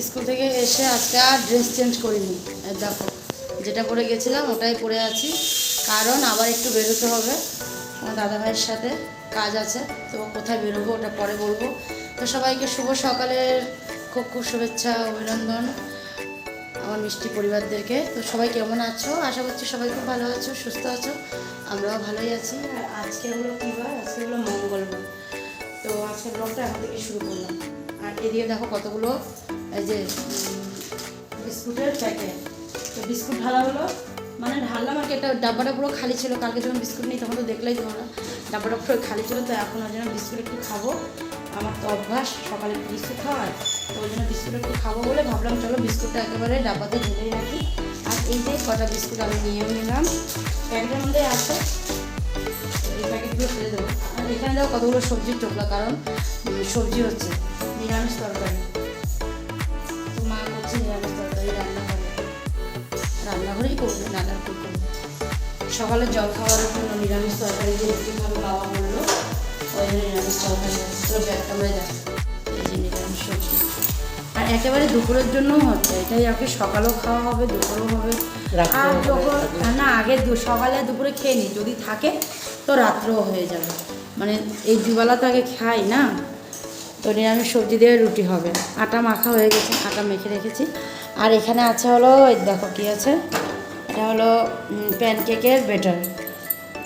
School থেকে এসে আজকে আর ড্রেস চেঞ্জ করিনি। দেখো, যেটা পরে গেছিলাম ওটাই পরে আছি। কারণ আবার একটু বেরোতে হবে। আমার দাদাভাইয়ের সাথে কাজ আছে, তো কোথায় বেরোবো ওটা পরে বলব। তো সবাইকে শুভ সকালের খুব খুব শুভেচ্ছা, অভিনন্দন আমার মিষ্টি পরিবারদেরকে। তো সবাই কেমন আছো? আশা করছি সবাই খুব ভালো আছো, সুস্থ আছো। আমরাও ভালোই আছি। আর আজকে হলো কী বার? আজকে হলো মঙ্গলবার। তো আজকের ব্লগটা এখন থেকে শুরু করলাম। আর এদিকে দেখো কতগুলো এই যে, বিস্কুটের প্যাকেট। তো বিস্কুট ঢালা হলো। মানে ঢাললাম আর কি একটা ডাব্বাটা পুরো খালি ছিল। কালকে যখন বিস্কুট নিই, তখন তো দেখলেই তোমরা। ডাব্বাটা পুরো খালি ছিল তো এখন ওই জন্য বিস্কুট একটু খাব। আমার তো অভ্যাস, সকালে বিস্কুট খাওয়ার। তো ওই জন্য বিস্কুট একটু খাব বলে ভাবলাম, চলো বিস্কুটটা একেবারে ডাব্বাতে ঢেলেই রাখি। আর এই যে কটা বিস্কুট আমি নিয়েও নিলাম। প্যাকেটের মধ্যে আছে। এই প্যাকেটগুলো ফেলে দেবো। আর এখানে দেখো কতগুলো সবজির টোপলা, কারণ সবজি হচ্ছে, নিরামিষ তরকারি। সকালে জল খাওয়ার জন্য নিরামিষ তরকারি দিয়ে একটু ভালো বাবা বলল ওই জন্য নিরামিষ তরকারি তো ব্যাগ ক্যামেরায় দেখো এই যে নিরামিষ সবজি। আর একেবারে দুপুরের জন্যও হচ্ছে। এটাই কি সকালেও খাওয়া হবে দুপুরেও হবে। আর যখন না আগে দু- সকালে দুপুরে খেয়ে নিই যদি থাকে তো রাত্রেও হয়ে যাবে। মানে এই দুবেলা তো আগে খাই না। তো নিরামিষ সবজি দিয়ে রুটি হবে। আটা মাখা হয়ে গেছে আটা মেখে রেখেছি। আর এখানে আছে হলো দেখো কী আছে? এটা হলো প্যানকেকের বেটার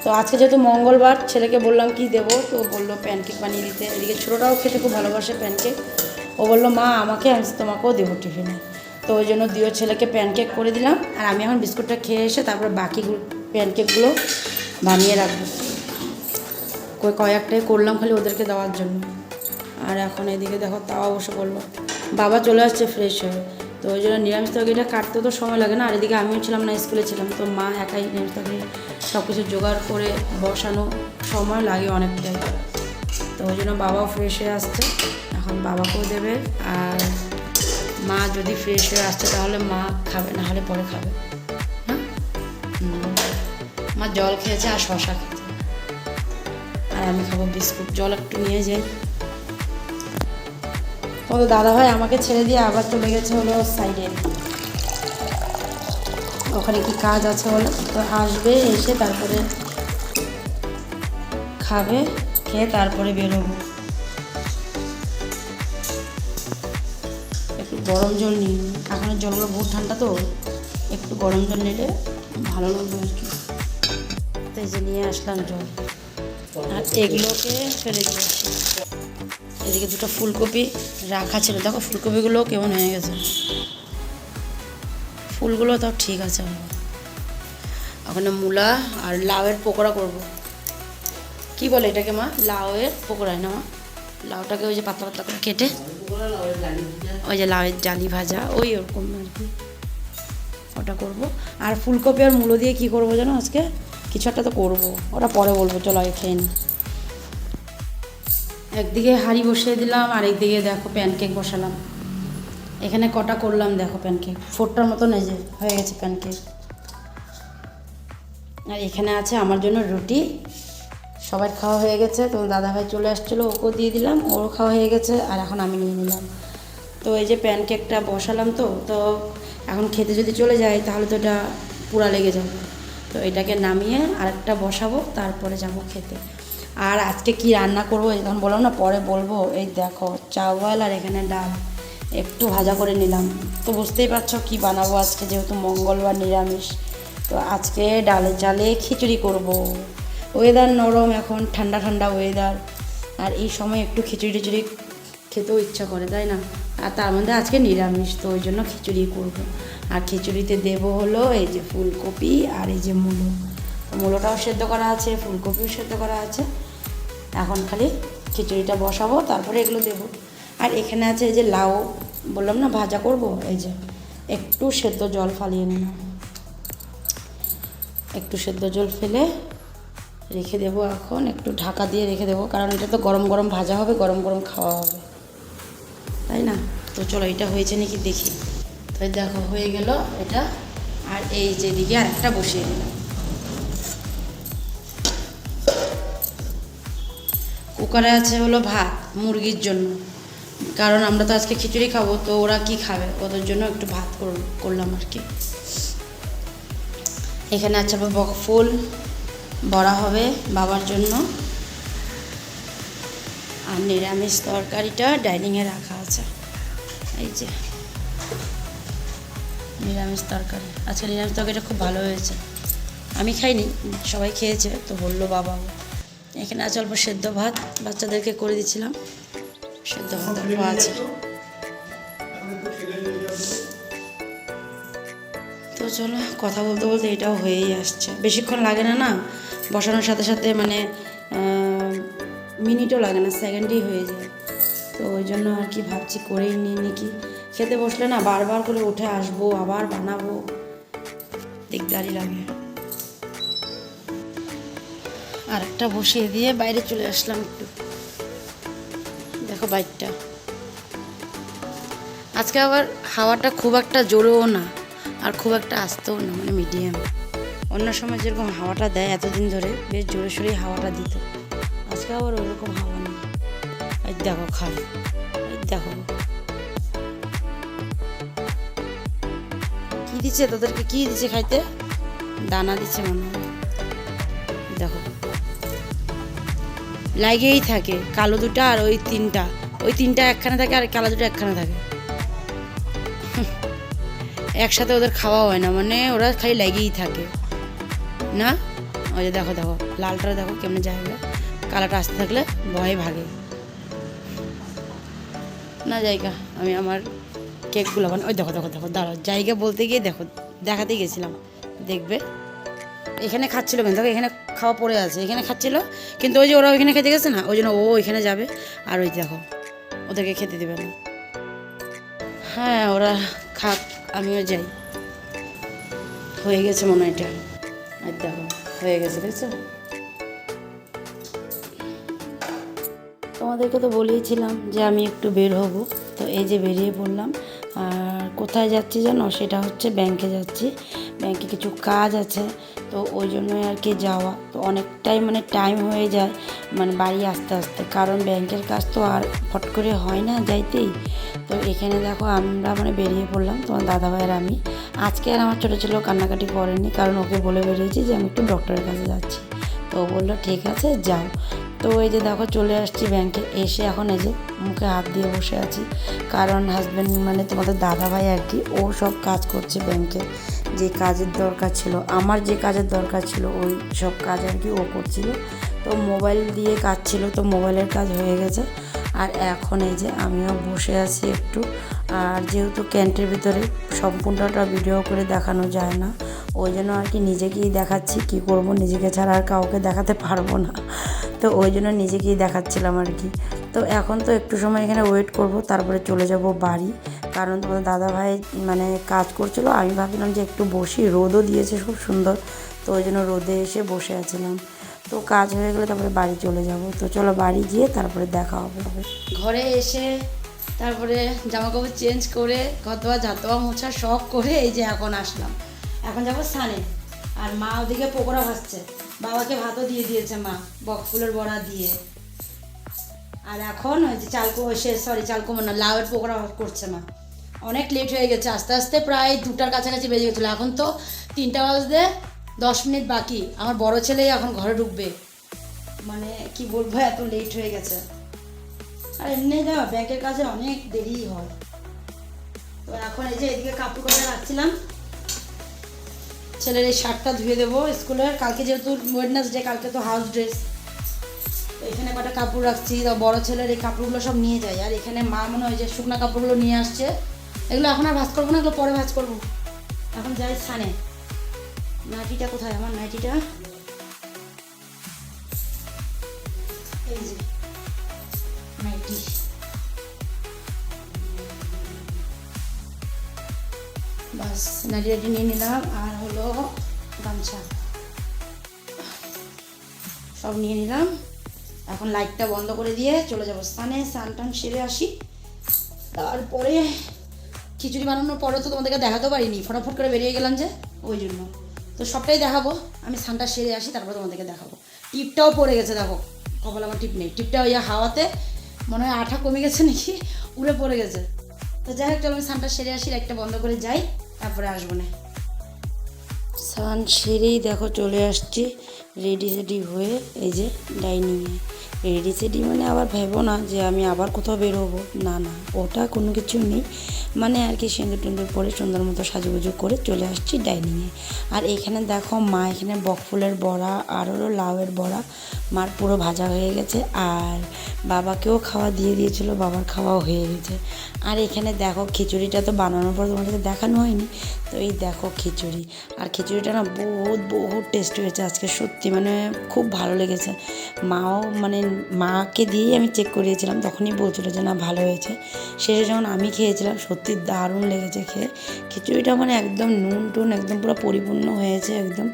তো আজকে যেহেতু মঙ্গলবার, ছেলেকে বললাম কি দেবো, তো বলল প্যানকেক বানিয়ে দিতে। এদিকে ছোটোটাও খেতে খুব ভালোবাসে প্যানকেক ও বলল, মা, আমাকে আমি তোমাকেও দেবো টিফিনে তো ওই জন্য দিও ছেলেকে প্যানকেক করে দিলাম। আর আমি এখন বিস্কুটটা খেয়ে এসে তারপর বাকি প্যানকেকগুলো বানিয়ে রাখব। কয়েকটাই করলাম খালি ওদেরকে দেওয়ার জন্য। আর এখন এদিকে দেখো, তাও অবশ্য পড়ল। বাবা চলে আসছে ফ্রেশ হয়ে। তো ওই জন্য নিরামিষ তরকারিটা কাটতে তো সময় লাগে না, আর এদিকে আমিও ছিলাম না, স্কুলে ছিলাম, তো মা একাই নিরামিষ তরকারি সব কিছু জোগাড় করে বসানো সময় লাগে অনেকটাই। তো ওই জন্য বাবাও ফ্রেশ হয়ে আসছে, এখন বাবাকেও দেবে, আর মা যদি ফ্রেশ হয়ে আসছে তাহলে মা খাবে, না হলে পরে খাবে। হ্যাঁ? মা জল খেয়েছে আর শশা খেয়েছে। আর আমি খাব বিস্কুট, জল একটু নিয়ে যাই। তোমাদের দাদা ভাই আমাকে ছেড়ে দিয়ে আবার চলে গেছে হলো সাইডে ওখানে কি কাজ আছে বলে? তো আসবে, এসে তারপরে খাবে, খেয়ে তারপরে বেরোবো। একটু গরম জল নিই এখন জলগুলো বহুত ঠান্ডা তো, একটু গরম জল নিলে ভালো লাগবে আর কি। নিয়ে আসলাম জল। আর এগুলোকে ফেলে দিয়েছি এদিকে দুটো ফুলকপি রাখা ছিল। দেখো ফুলকপিগুলো কেমন হয়ে গেছে। ফুলগুলো তাও ঠিক আছে ওখানে মূলা আর লাউয়ের পকোড়া করব। কি বলে এটাকে মা? লাউয়ের পকোড়ায় না মা? লাউটাকে ওই যে পাতলা পাতলা করে কেটে ওই যে লাউয়ের ডালি ভাজা, ওই ওরকম আর কি। ওটা করব। আর ফুলকপি আর মূলো দিয়ে কি করব জানো আজকে? কিছু একটা তো করব। ওটা পরে বলব, চলো খেয়ে নিই একদিকে হাঁড়ি বসিয়ে দিলাম আর একদিকে দেখো প্যানকেক বসালাম। এখানে কটা করলাম দেখো প্যানকেক ফোরটার মতন এই যে হয়ে গেছে প্যানকেক আর এখানে আছে আমার জন্য রুটি। সবার খাওয়া হয়ে গেছে, তো দাদাভাই চলে আসছিল, ওকেও দিয়ে দিলাম ওরও খাওয়া হয়ে গেছে, আর এখন আমি নিয়ে নিলাম। তো এই যে প্যানকেকটা বসালাম তো তো এখন খেতে যদি চলে যায় তাহলে তো এটা পুরা লেগে যাবে। তো এটাকে নামিয়ে আরেকটা বসাবো, তারপরে যাব খেতে। আর আজকে কি রান্না করব যখন বললাম না, পরে বলব। এই দেখো, চাওয়াল আর এখানে ডাল। একটু ভাজা করে নিলাম। তো বুঝতেই পারছ কি বানাবো আজকে, যেহেতু মঙ্গলবার নিরামিষ। তো আজকে ডালে চালে খিচুড়ি করব। ওয়েদার নরম এখন, ঠান্ডা ঠান্ডা ওয়েদার আর এই সময় একটু খিচুড়ি টিচুড়ি খেতেও ইচ্ছা করে, তাই না? আর তার মধ্যে আজকে নিরামিষ, তো ওই জন্য খিচুড়ি করব। আর খিচুড়িতে দেব হলো এই যে ফুলকপি আর এই যে মূলো। মূলোটাও সেদ্ধ করা আছে, ফুলকপিও সেদ্ধ করা আছে। এখন খালি খিচুড়িটা বসাবো, তারপরে এগুলো দেবো। আর এখানে আছে এই যে লাউ, বললাম না ভাজা করব? এই যে একটু সেদ্ধ জল ফালিয়ে নিলাম। একটু সেদ্ধ জল ফেলে রেখে দেবো এখন, একটু ঢাকা দিয়ে রেখে দেবো, কারণ এটা তো গরম গরম ভাজা হবে, গরম গরম খাওয়া হবে। তাই না? তো চলো, এটা হয়েছে নাকি দেখি। তো দেখো, হয়ে গেল এটা। আর এই যে দিকে আরেকটা বসিয়ে দিলাম। কুকারে আছে হলো ভাত, মুরগির জন্য। কারণ আমরা তো আজকে খিচুড়ি খাব, তো ওরা কি খাবে? ওদের জন্য একটু ভাত করল- করলাম আর কি। এখানে আছে বক ফুল, বড়া হবে বাবার জন্য। আর নিরামিষ তরকারিটা ডাইনিংয়ে রাখা আছে। এই যে। নিরামিষ তরকারি। আজকে নিরামিষ তরকারিটা খুব ভালো হয়েছে। আমি খাইনি, সবাই খেয়েছে, তো বলল বাবাও এখানে আছে অল্প সেদ্ধ ভাত, বাচ্চাদেরকে করে দিচ্ছিলাম সেদ্ধ ভাত অল্প আছে। তো চলো, কথা বলতে বলতে এটাও হয়েই আসছে। বেশিক্ষণ লাগে না না? বসানোর সাথে সাথে মানে মিনিটও লাগে না সেকেন্ডেই হয়ে যায়। তো ওই জন্য আর কি ভাবছি করেই নিই নাকি। খেতে বসলে না বারবার করে উঠে আসব, আবার বানাবো। দিকদারি লাগে। আর একটা বসিয়ে দিয়ে বাইরে চলে আসলাম একটু। দেখো বাইকটা। আজকে আবার হাওয়াটা খুব একটা জোরেও না, আর খুব একটা আসতেও না মানে মিডিয়াম অন্য সময় যেরকম হাওয়াটা দেয় এতদিন ধরে, বেশ জোরে সোরেই হাওয়াটা দিত। আজকে আবার ওরকম হাওয়া নেই। এই দেখো খাই এই দেখো। কি দিচ্ছে? তোদেরকে কী দিচ্ছে খাইতে? দানা দিচ্ছে মনে হয়। লাগেই থাকে। কালো দুটো আর ওই তিনটা। ওই তিনটা একখানে থাকে আর কালো দুটো একখানে থাকে। একসাথে ওদের খাওয়া হয় না মানে ওরা খালি লেগেই থাকে। না? ওই যে দেখো দেখো, লালটা দেখো কেমন জায়গা কালাটা আসতে থাকলে ভয়ে ভাগে। না, জায়গা, আমি আমার কেকগুলো বানাই। ওই দেখো দেখো দেখো, দাঁড়াও, জায়গা বলতে গিয়ে দেখো, দেখাতে গেছিলাম। দেখবে? এখানে খাচ্ছিল কিন্তু দেখো, এখানে খাওয়া পড়ে আছে, এখানে খাচ্ছিল। কিন্তু ওই যে ওরা ওইখানে খেতে গেছে না, ওই জন্য ও ওইখানে যাবে। আর ওই দেখো, ওদেরকে খেতে দেবে না। হ্যাঁ ওরা খাক, আমিও যাই। হয়ে গেছে মনে হয় এটা। আর দেখো, হয়ে গেছে, দেখছ? তোমাদেরকে তো বলেইছিলাম যে আমি একটু বের হব। তো এই যে বেরিয়ে পড়লাম, আর কোথায় যাচ্ছি জানো? সেটা হচ্ছে ব্যাংকে যাচ্ছি। ব্যাংকে কিছু কাজ আছে, তো ওই জন্যই আর কি যাওয়া। তো অনেকটাই মানে টাইম হয়ে যায় মানে বাড়ি আসতে আসতে। কারণ ব্যাংকের কাজ তো আর ফট করে হয় না যাইতেই। তো এখানে দেখো আমরা মানে বেরিয়ে পড়লাম, তোমার দাদাভাইয়ের আমি। আজকে আর আমার ছোটো ছেলেও কান্নাকাটি করেনি, কারণ ওকে বলে বেরিয়েছি যে আমি একটু ডক্টরের কাছে যাচ্ছি। তো বলল, ঠিক আছে, যাও। তো এই যে দেখো চলে আসছি ব্যাংকে, এসে এখন এই যে মুখে হাত দিয়ে বসে আছি। কারণ হাজব্যান্ড মানে তোমাদের দাদা ভাই আর কি, ও সব কাজ করছে ব্যাংকে। যে কাজের দরকার ছিল, আমার যে কাজের দরকার ছিল, ওই সব কাজ আর কি ও করছিল। তো মোবাইল দিয়ে কাজ ছিল, তো মোবাইলের কাজ হয়ে গেছে। আর এখন এই যে আমিও বসে আছি একটু। আর যেহেতু ক্যান্টের ভিতরে সম্পূর্ণটা ভিডিও করে দেখানো যায় না, ওই জন্য আর কি নিজেকেই দেখাচ্ছি, কি করব? নিজেকে ছাড়া আর কাউকে দেখাতে পারব না। তো ওই জন্য নিজেকেই দেখাচ্ছিলাম আর কি। তো এখন তো একটু সময় এখানে ওয়েট করব, তারপরে চলে যাব বাড়ি। কারণ তোমার দাদা ভাই মানে কাজ করছিল, আমি ভাবছিলাম যে একটু বসি, রোদও দিয়েছে খুব সুন্দর, তো ওই জন্য রোদে এসে বসে আছিলাম। তো কাজ হয়ে গেলে তারপরে বাড়ি চলে যাব। তো চলো বাড়ি গিয়ে তারপরে দেখা হবে। ঘরে এসে তারপরে জামা কাপড় চেঞ্জ করে ঘর দোয়া ঝাঁতোয়া মোছা সব করে এই যে এখন আসলাম। এখন যাব সানে আর মা ওদিকে পকোড়া ভাসছে বাবাকে ভাতও দিয়ে দিয়েছে মা বকফুলের বড়া দিয়ে। আর এখন ওই যে চালকো সে সরি চালকো না, লাউয়ের পকোড়া করছে মা। অনেক লেট হয়ে গেছে। আস্তে আস্তে প্রায় দুটার কাছাকাছি বেজে গেছিল। এখন তো তিনটা বাজতে দশ মিনিট বাকি। আমার বড় ছেলেই এখন ঘরে ঢুকবে। মানে কি বলব, এত লেট হয়ে গেছে। আর এমনি না ব্যাংকের কাজে অনেক দেরি হয়। তো এখন এই যে এদিকে কাপড় করে রাখছিলাম। ছেলের এই শার্টটা ধুয়ে দেবো স্কুলের। কালকে যেহেতু ওয়েডনেসডে কালকে তো হাউস ড্রেস তো এখানে কটা কাপড় রাখছি। তো বড় ছেলের এই কাপড়গুলো সব নিয়ে যায় আর এখানে মা মনে হয় যে শুকনা কাপড়গুলো নিয়ে আসছে। এগুলো এখন আর ভাজ করব না, এগুলো পরে ভাজ করব। এখন যাই স্থানে। নাইটিটা কোথায়? আমার নাইটিটা। এই যে, নাইটি। বাস, নাইটি নাইটি নিয়ে নিলাম, আর হলো গামছা। সব নিয়ে নিলাম। এখন লাইটটা বন্ধ করে দিয়ে চলে যাব স্নানে স্নান টান সেরে আসি। তারপরে খিচুড়ি বানানোর পরে তো তোমাদেরকে দেখাতে পারিনি। ফটাফট করে বেরিয়ে গেলাম যে, ওই জন্য। তো সবটাই দেখাবো। আমি স্নানটা সেরে আসি, তারপর তোমাদেরকে দেখাবো। টিপটাও পড়ে গেছে, দেখো। কপাল আমার টিপ নেই। টিপটা ওই হাওয়াতে মনে হয় আঠা কমে গেছে নাকি? উড়ে পড়ে গেছে। তো যাই হোক, চলো আমি স্নানটা সেরে আসি একটা বন্ধ করে যাই। তারপরে আসব না। স্নান সেরেই দেখো, চলে আসছি। রেডি রেডি হয়ে এই যে ডাইনিংয়ে। রেডি সেডি মানে আবার ভেবো না যে আমি আবার কোথাও বেরোবো। না না, ওটা কোনো কিছু নেই। মানে আর কি সিঁদুর টিন্দুর পরে সুন্দর মতো সাজুগুজু করে চলে আসছি ডাইনিংয়ে আর এখানে দেখো মা এখানে বকফুলের বড়া, আর হলো লাউয়ের বড়া। মার পুরো ভাজা হয়ে গেছে আর বাবাকেও খাওয়া দিয়ে দিয়েছিল, বাবার খাওয়াও হয়ে গেছে। আর এখানে দেখো খিচুড়িটা তো বানানোর পর তোমাদেরকে দেখানো হয়নি। তো এই দেখো খিচুড়ি। আর খিচুড়িটা না বহুত বহুত টেস্টি হয়েছে আজকে, সত্যি মানে খুব ভালো লেগেছে। মাও মানে মাকে দিয়েই আমি চেক করিয়েছিলাম, তখনই বলছিলো যে না, ভালো হয়েছে। শেষে যখন আমি খেয়েছিলাম, সত্যি দারুণ লেগেছে খেয়ে। খিচুড়িটা মানে একদম নুন টুন, একদম পুরো পরিপূর্ণ হয়েছে, একদম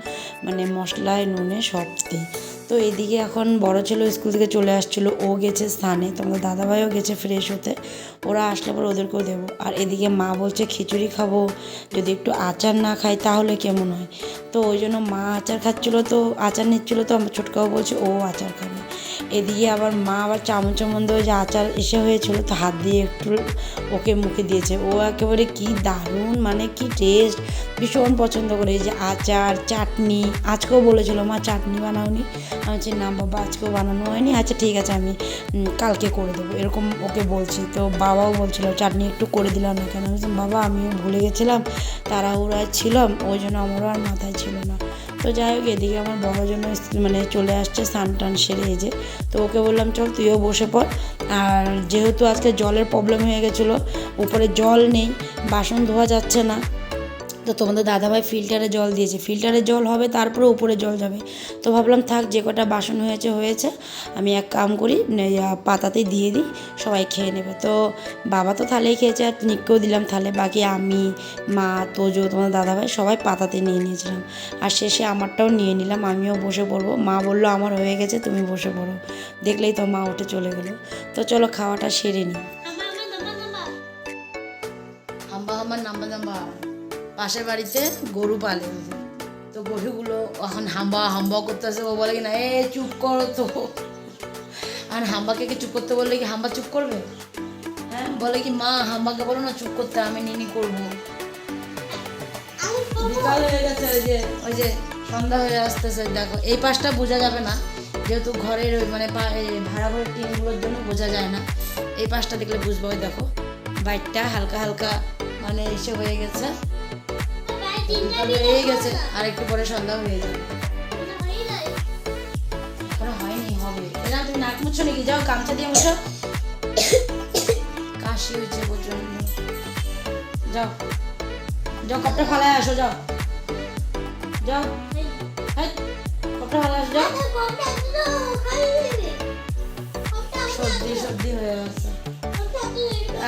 মানে মশলায় নুনে সবতেই তো এদিকে এখন বড় ছেলে স্কুল থেকে চলে আসছিল, ও গেছে স্থানে। তোমাদের দাদাভাইও গেছে ফ্রেশ হতে। ওরা আসলে পর ওদেরকেও দেবো। আর এদিকে মা বলছে, খিচুড়ি খাব, যদি একটু আচার না খাই তাহলে কেমন হয়? তো ওই জন্য মা আচার খাচ্ছিলো, তো আচার নিচ্ছিলো, তো আমার ছোটকাও বলছে, ও আচার খাবে। এদিকে আবার মা আবার চামচের ওই যে আচার এসে হয়েছিল, তো হাত দিয়ে একটু ওকে মুখে দিয়েছে। ও একেবারে কি দারুণ মানে কি টেস্ট ভীষণ পছন্দ করে। যে আচার, চাটনি, আজকেও বলেছিল, মা, চাটনি বানাওনি। আমি বলছি, না বাবা, আজকেও বানানো হয়নি। আচ্ছা ঠিক আছে, আমি কালকে করে দেবো। এরকম ওকে বলছি, তো বাবাও বলছিল, চাটনি একটু করে দিলাম না কেন? বাবা, আমিও ভুলে গেছিলাম তারা তাড়াহুড়ায় ছিলাম, ওই জন্য আমারও আর মাথায় ছিল না। তো যাই হোক, এদিকে আমার বড় জন্য মানে চলে আসছে স্নান টান সেরে এই যে। তো ওকে বললাম, চল তুইও বসে পড়। আর যেহেতু আজকে জলের প্রবলেম হয়ে গেছিল, উপরে জল নেই, বাসন ধোয়া যাচ্ছে না তো তোমাদের দাদাভাই ফিল্টারে জল দিয়েছে। ফিল্টারে জল হবে তারপরে উপরে জল যাবে। তো ভাবলাম থাক যে কটা বাসন হয়েছে হয়েছে। আমি এক কাম করি নে- আহ, পাতাতে দিয়ে দিই সবাই খেয়ে নেবে। তো বাবা তো থালেই খেয়েছে আর নিককেও দিলাম থালে। বাকি আমি মা তোজো তোমাদের দাদাভাই সবাই পাতাতে নিয়ে নিয়েছিলাম। আর শেষে আমারটাও নিয়ে নিলাম আমিও বসে পড়ব। মা বলল আমার হয়ে গেছে তুমি বসে পড়ো। দেখলেই তো মা উঠে চলে গেলো। তো চলো খাওয়াটা সেরে নিই। পাশের বাড়িতে গরু পালে। তো গরুগুলো এখন হাম্বা হাম্বা করতেছে ও বলে কি না এ চুপ করো তো। আর হাম্বাকে কি চুপ করতে বললে কি হাম্বা চুপ করবে? হ্যাঁ। বলে কি মা হাম্বাকে বলো না চুপ করতে আমি নিনি করব। বিকাল হয়ে গেছে ওই যে ওই যে সন্ধ্যা হয়ে আসতেছে। দেখো এই পাশটা বোঝা যাবে না যেহেতু ঘরের ওই মানে ভাড়া ঘরের টিনগুলোর জন্য বোঝা যায় না। এই পাশটা দেখলে বুঝব ওই দেখো বাইকটা হালকা হালকা মানে এসে হয়ে গেছে। হয়ে গেছে আর একটু পরে সন্ধ্যা হয়ে যাবে। এখনও হয়নি হবে। এরা তুমি নাক মুছো নাকি? যাও গামছা দিয়ে মুছো কাশি হয়েছে প্রচণ্ড যাও। যাও কপটা ফালায় আসো যাও। যাও। কপটা ফালায় আসো যাও। সর্দি সর্দি হয়ে গেছে।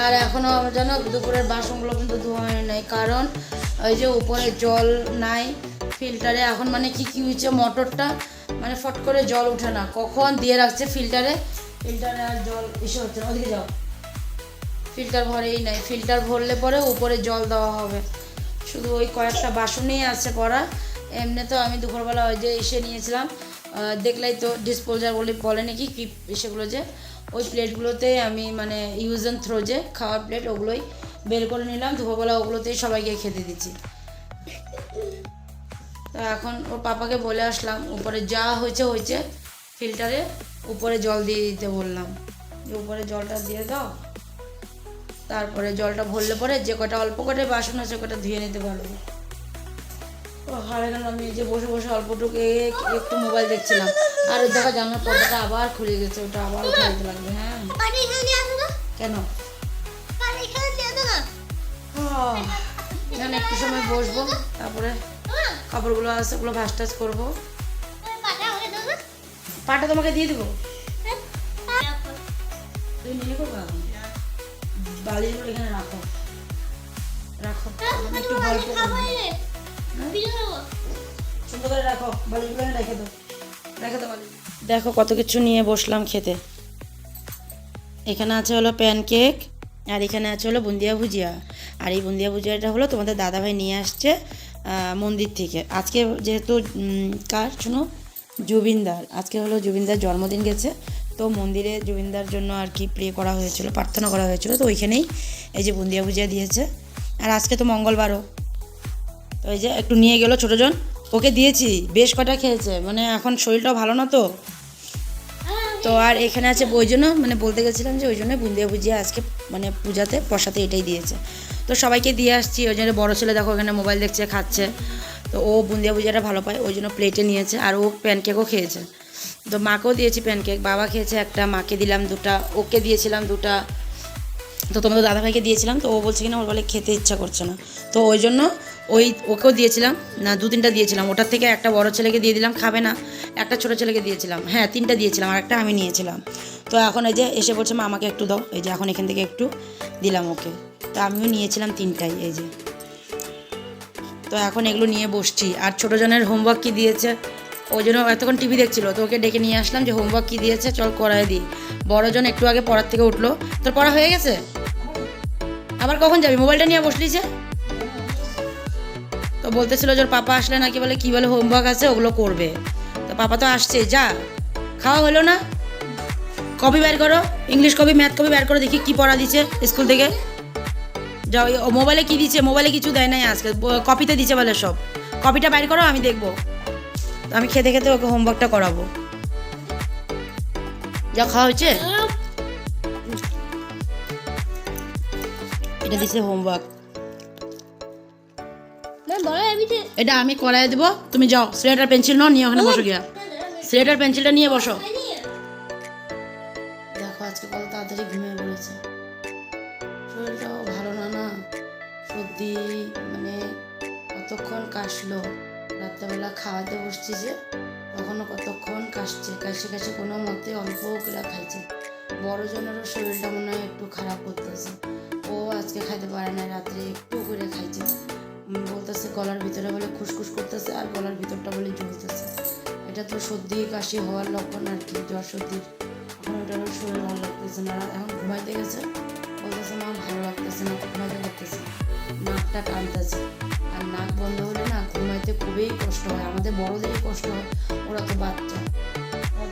আর এখনও যেন দুপুরের বাসনগুলো কিন্তু ধোয়া হয় নাই। কারণ ওই যে উপরে জল নাই ফিল্টারে এখন মানে কি কি হয়েছে? মোটরটা মানে ফট করে জল ওঠে না। কখন দিয়ে রাখছে ফিল্টারে ফিল্টারে আর জল এসে হচ্ছে না। ওদিকে যাও। ফিল্টার ভরেই নাই। ফিল্টার ভরলে পরে উপরে জল দেওয়া হবে। শুধু ওই কয়েকটা বাসনই আছে পড়া। এমনি তো আমি দুপুরবেলা ওই যে এসে নিয়েছিলাম। দেখলেই তো ডিসপোজার বলে বলে নাকি কি সেগুলো যে, ওই প্লেটগুলোতে আমি মানে ইউজ অ্যান্ড থ্রো যে, খাওয়ার প্লেট ওগুলোই বের করে নিলাম দুপুরবেলা ওগুলোতেই সবাইকে খেতে দিচ্ছি। তো এখন ওর পাপাকে বলে আসলাম উপরে যা হয়েছে হয়েছে। ফিল্টারে উপরে জল দিয়ে দিতে বললাম। যে উপরে জলটা দিয়ে দাও। তারপরে জলটা ভরলে পরে যে কটা অল্প কটায় বাসন আছে কটা ধুয়ে নিতে পারব। ও হারে গেল আমি যে বসে বসে অল্পটুকু এক- একটু মোবাইল দেখছিলাম। আর ওই দেখা জানার পর্দাটা আবার খুলে গেছে ওটা আবার উঠে লাগবে হ্যাঁ। কেন? এখানে একটু সময় বসবো, তারপরে কাপড়গুলো আছে ওগুলো ভাস টাস করব। পাটা তোমাকে দিয়ে দেবো? রাখো। রাখো। করে রাখো। দেখো কত কিছু নিয়ে বসলাম খেতে। এখানে আছে হলো প্যানকেক, আর এখানে আছে হলো বুন্দিয়া ভুজিয়া। আর এই বুন্দিয়া ভুজিয়াটা হলো তোমাদের দাদাভাই নিয়ে আসছে মন্দির থেকে। আজকে যেহেতু কার শোনো? জুবিনদার। আজকে হলো জুবিনদার জন্মদিন গেছে, তো মন্দিরে জুবিনদার জন্য আর কি প্রে করা হয়েছিল, প্রার্থনা করা হয়েছিল, তো ওইখানেই এই যে বুন্দিয়া ভুজিয়া দিয়েছে। আর আজকে তো মঙ্গলবারও। তো এই যে একটু নিয়ে গেলো ছোটোজন। ওকে দিয়েছি, বেশ কটা খেয়েছে মানে এখন শরীরটাও ভালো না তো। তো আর এখানে আছে, ওই জন্য মানে বলতে গেছিলাম যে ওই জন্য বুন্দিয়া ভুজিয়া আজকে মানে পূজাতে, প্রসাদে এটাই দিয়েছে। তো সবাইকে দিয়ে আসছি, ওই জন্য বড়ো ছেলে দেখো এখানে মোবাইল দেখছে, খাচ্ছে। তো ও বুন্দিয়া ভুজিয়াটা ভালো পায়, ওই জন্য প্লেটে নিয়েছে, আর ও প্যানকেকও খেয়েছে। তো মাকেও দিয়েছি প্যানকেক বাবা খেয়েছে একটা, মাকে দিলাম দুটা, ওকে দিয়েছিলাম দুটা। তো তোমাদের দাদাভাইকে দিয়েছিলাম, তো ও বলছে কিনা, ওর বলে খেতে ইচ্ছা করছে না। তো ওই জন্য ওই, ওকেও দিয়েছিলাম, না, দু তিনটা দিয়েছিলাম। ওটার থেকে একটা বড় ছেলেকে দিয়ে দিলাম, খাবে না, একটা ছোটো ছেলেকে দিয়েছিলাম। হ্যাঁ তিনটা দিয়েছিলাম, আর একটা আমি নিয়েছিলাম। তো এখন এই যে এসে বলছে, মা, আমাকে একটু দাও। এই যে এখন এখান থেকে একটু দিলাম ওকে। তো আমিও নিয়েছিলাম তিনটাই, এই যে। তো এখন এগুলো নিয়ে বসছি। আর ছোটো জনের হোমওয়ার্ক কী দিয়েছে? ওই জন্য এতক্ষণ টিভি দেখছিল, তো ওকে ডেকে নিয়ে আসলাম যে হোমওয়ার্ক কী দিয়েছে, চল করায় দিই। বড়জন একটু আগে পড়ার থেকে উঠল। তোর পড়া হয়ে গেছে? আবার কখন যাবি? মোবাইলটা নিয়ে বসলি যে? তো বলতেছিল যে ওর পাপা আসলে নাকি বলে, কী বলে হোমওয়ার্ক আছে, ওগুলো করবে। তো পাপা তো আসছে, যা। খাওয়া হলো না? কপি বের করো ইংলিশ কপি ম্যাথ কপি বের করো, দেখি কী পড়া দিচ্ছে স্কুল থেকে। যাও ও মোবাইলে কী দিচ্ছে মোবাইলে কিছু দেয় নাই আজকে। কপিতে দিচ্ছে বলে সব। কপিটা বাইর করো আমি দেখব। আমি খেতে খেতে ওকে হোমওয়ার্কটা করাবো। যা খাওয়া হয়েছে এটা দিচ্ছে হোমওয়ার্ক এটা আমি করাই দেবো। তুমি যাও স্লেটার পেন্সিল নাও নিয়ে ওখানে বসো গিয়া। স্লেটার পেন্সিলটা নিয়ে বসো। খাওয়াতে বসছি যে, তখনও কতক্ষণ কাশছে, কাশে কাশে কোনো মতে অল্প করে খাইছে। বড় জনেরও শরীরটা মনে হয় একটু খারাপ করতেছে। ও আজকে খাইতে পারে না, রাত্রে একটু করে খাইছে। বলতেছে গলার ভিতরে বলে খুসখুস করতেছে আর গলার ভিতরটা বলে জ্বলতেছে। এটা তো সর্দি, কাশি হওয়ার লক্ষণ আর কি, জ্বর, সর্দির। এখন ওটারও শরীর ভালো লাগতেছে না। এখন ঘুমাইতে গেছে। বলতেছে, মা, ভালো লাগতেছে না, ঘুমাইতে লাগতেছে নাকটা টানতেছে আর নাক বন্ধ হলে না ঘুমাইতে খুবই কষ্ট হয়। আমাদের বড়দেরই কষ্ট হয়, ওরা তো বাচ্চা।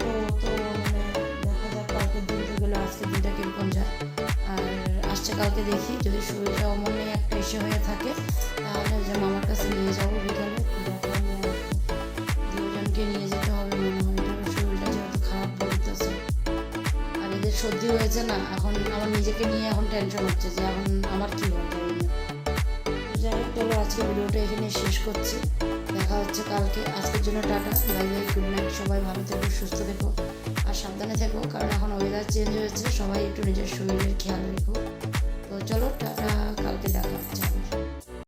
তো তো মানে দেখা যাক কালকে দিনটা গেলে, আজকে দিনটা কীরকম যায়। আর আসছে কালকে দেখি, যদি শরীরটা অমনে একটা ইসে হয়ে থাকে, তাহলে যে মামার কাছে নিয়ে যাব বিকালে। দুজনকে নিয়ে যেতে হবে মনে হয় শরীরটা যেহেতু খারাপ বলতেছে। আর এদের সর্দি হয়েছে না, এখন আমার নিজেকে নিয়ে এখন টেনশন হচ্ছে যে এখন আমার কী হবে এই নিয়ে। তো যাই হোক চলো আজকে ভিডিওটা এখানে শেষ করছি। দেখা হচ্ছে কালকে। আজকের জন্য tata. Bye bye good night সবাই ভালো থেকো, সুস্থ থেকো, আর সাবধানে থেকো, কারণ এখন ওয়েদার চেঞ্জ হয়েছে। সবাই একটু নিজের শরীরের খেয়াল রেখো। তো চলো, টাটা।